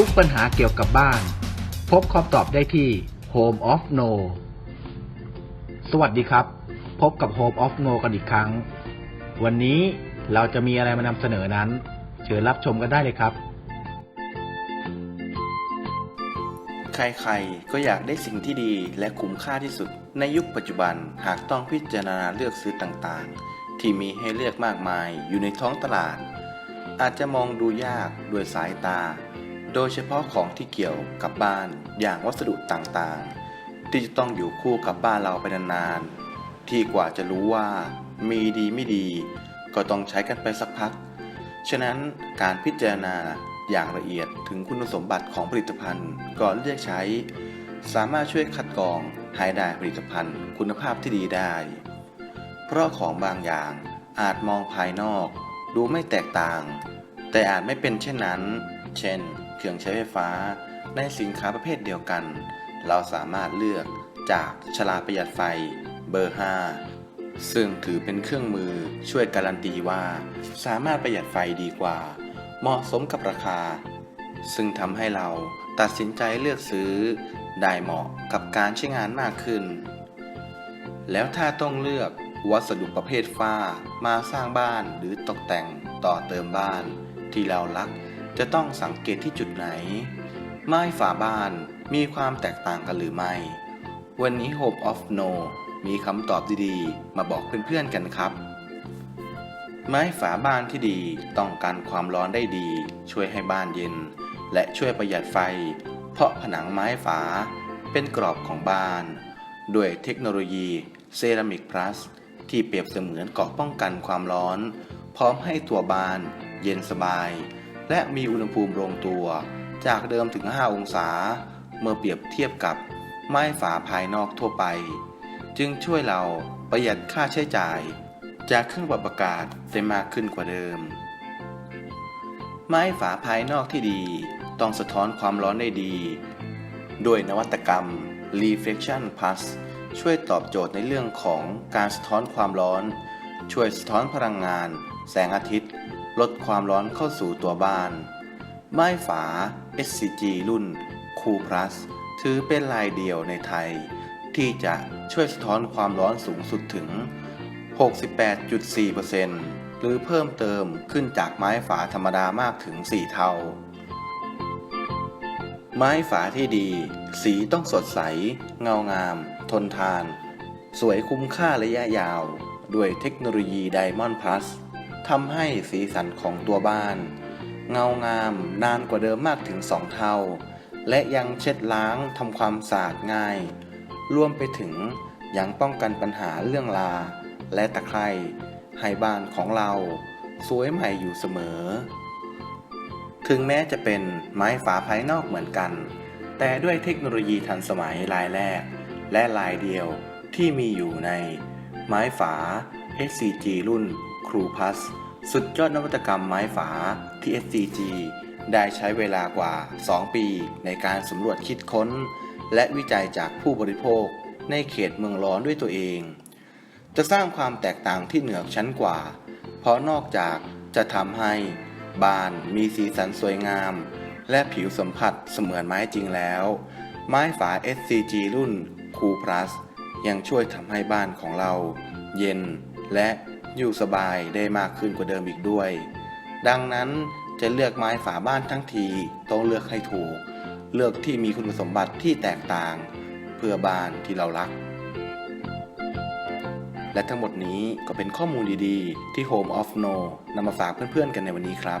ทุกปัญหาเกี่ยวกับบ้าน พบคำตอบได้ที่ Home of No สวัสดีครับ พบกับ Home of No กันอีกครั้ง วันนี้เราจะมีอะไรมานำเสนอนั้น เชิญรับชมกันได้เลยครับ ใครๆ ก็อยากได้สิ่งที่ดีและคุ้มค่าที่สุด ในยุคปัจจุบันหากต้องพิจารณาเลือกซื้อต่างๆ ที่มีให้เลือกมากมายอยู่ในท้องตลาด อาจจะมองดูยากด้วยสายตา โดยเฉพาะของที่เกี่ยวกับบ้านอย่างวัสดุต่างๆ ที่จะต้องอยู่คู่กับบ้านเราไปนานๆ ที่กว่าจะรู้ว่ามีดีไม่ดี ก็ต้องใช้กันไปสักพัก ฉะนั้นการพิจารณาอย่างละเอียดถึงคุณสมบัติของผลิตภัณฑ์ก่อนเลือกใช้ สามารถช่วยคัดกรองให้ได้ผลิตภัณฑ์คุณภาพที่ดีได้ เพราะของบางอย่างอาจมองภายนอก ดูไม่แตกต่าง แต่อาจไม่เป็นเช่นนั้น เช่น เครื่องใช้ไฟฟ้า ในสินค้าประเภทเดียวกัน เราสามารถเลือกจากฉลากประหยัดไฟเบอร์ 5 ซึ่งถือเป็นเครื่องมือช่วยการันตีว่า สามารถประหยัดไฟดีกว่า เหมาะสมกับราคา ซึ่งทำให้เราตัดสินใจเลือกซื้อ ได้เหมาะกับการใช้งานมากขึ้น แล้วถ้าต้องเลือกวัสดุประเภทฝ้ามาสร้างบ้านหรือตกแต่งต่อเติมบ้าน ที่เรารัก จะต้องสังเกตที่จุดไหน ไม้ฝาบ้านมีความแตกต่างกันหรือไม่ วันนี้ Hope of No มีคำตอบดีๆ มาบอกเพื่อนๆกันครับ ไม้ฝาบ้านที่ดีต้องกันความร้อนได้ดี ช่วยให้บ้านเย็น และช่วยประหยัดไฟ เพราะผนังไม้ฝาเป็นกรอบของบ้าน ด้วยเทคโนโลยีเซรามิกพลัสที่เปรียบเสมือนเกราะป้องกันความร้อน พร้อมให้ตัวบ้าน เย็นสบาย และมีอุณหภูมิลงตัว จากเดิมถึง 5 องศา เมื่อเปรียบเทียบกับไม้ฝาภายนอกทั่วไป จึงช่วยเราประหยัดค่าใช้จ่าย จากเครื่องปรับอากาศได้มากขึ้นกว่าเดิม ไม้ฝาภายนอกที่ดีต้องสะท้อนความร้อนได้ดี ด้วยนวัตกรรม Reflection Plus ช่วยตอบโจทย์ในเรื่องของการสะท้อนความร้อน ช่วยสะท้อนพลังงาน แสงอาทิตย์ ลดความร้อนเข้าสู่ตัวบ้าน ไม้ฝา SCG รุ่น Cool Plus ถือเป็นลายเดียวในไทย ที่จะช่วยสะท้อนความร้อนสูงสุดถึง 68.4%หรือเพิ่มเติมขึ้นจากไม้ฝาธรรมดามากถึง 4 เท่า ไม้ฝาที่ดี สีต้องสดใส เงางาม ทนทาน สวยคุ้มค่าระยะยาว ด้วยเทคโนโลยีไดมอนด์พลัส ทำให้สีสันของตัวบ้าน เงางามนานกว่าเดิมมากถึง2เท่า และยังเช็ดล้างทำความสะอาดง่าย รวมไปถึงยังป้องกันปัญหาเรื่องลา และตะไคร่ให้บ้านของเรา สวยใหม่อยู่เสมอ ถึงแม้จะเป็นไม้ฝาภายนอกเหมือนกัน แต่ด้วยเทคโนโลยีทันสมัยลายแรก และลายเดียวที่มีอยู่ในไม้ฝา SCG รุ่น Crew Plus สุดยอดนวัตกรรมไม้ฝาที่ SCG ได้ใช้เวลากว่า 2 ปีในการสำรวจคิดค้น และวิจัยจากผู้บริโภคในเขตเมืองร้อนด้วยตัวเอง จะสร้างความแตกต่างที่เหนือชั้นกว่า เพราะนอกจากจะทำให้บ้านมีสีสันสวยงาม และผิวสัมผัสเสมือนไม้จริงแล้ว ไม้ฝา SCG รุ่น Cool Plus ยังช่วยทำให้บ้านของเรา เย็นและ อยู่สบายได้มากขึ้นกว่าเดิมอีกด้วย ดังนั้นจะเลือกไม้ฝาบ้านทั้งทีต้องเลือกให้ถูก เลือกที่มีคุณสมบัติที่แตกต่าง เพื่อบ้านที่เรารัก และทั้งหมดนี้ก็เป็นข้อมูลดีๆ ที่ Home of No นำมาฝากเพื่อนๆกันในวันนี้ครับ